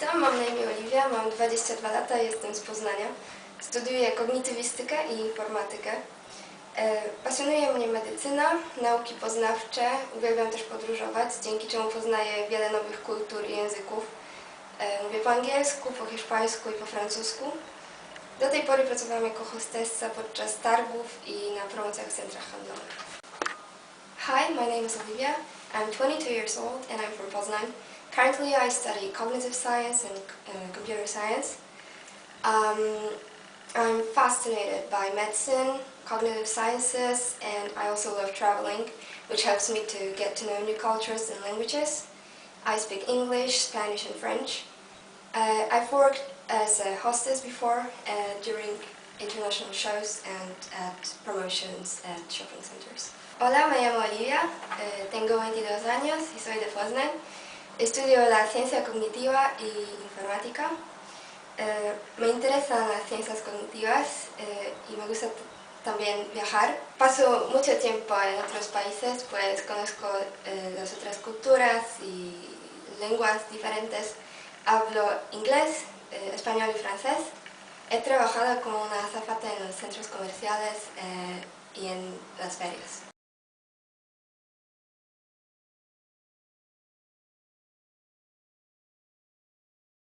Witam, mam na imię Oliwia, mam 22 lata, jestem z Poznania. Studiuję kognitywistykę i informatykę. E, Pasjonuje mnie medycyna, nauki poznawcze, uwielbiam też podróżować, dzięki czemu poznaję wiele nowych kultur i języków. E, Mówię po angielsku, po hiszpańsku i po francusku. Do tej pory pracowałam jako hostessa podczas targów i na promocjach w centrach handlowych. Hi, my name is Olivia. I'm 22 years old and I'm from Poznan. Currently, I study cognitive science and uh, computer science. Um, I'm fascinated by medicine, cognitive sciences, and I also love traveling, which helps me to get to know new cultures and languages. I speak English, Spanish, and French. Uh, I've worked as a hostess before uh, during international shows and at promotions at shopping centers. Hola, me llamo Olivia, eh, tengo 22 años y soy de Poznan. Estudio la ciencia cognitiva y informática. Eh, me interesan las ciencias cognitivas eh, y me gusta también viajar. Paso mucho tiempo en otros países, pues conozco eh, las otras culturas y lenguas diferentes. Hablo inglés, eh, español y francés. He trabajado como una azafata en los centros comerciales eh, y en las ferias.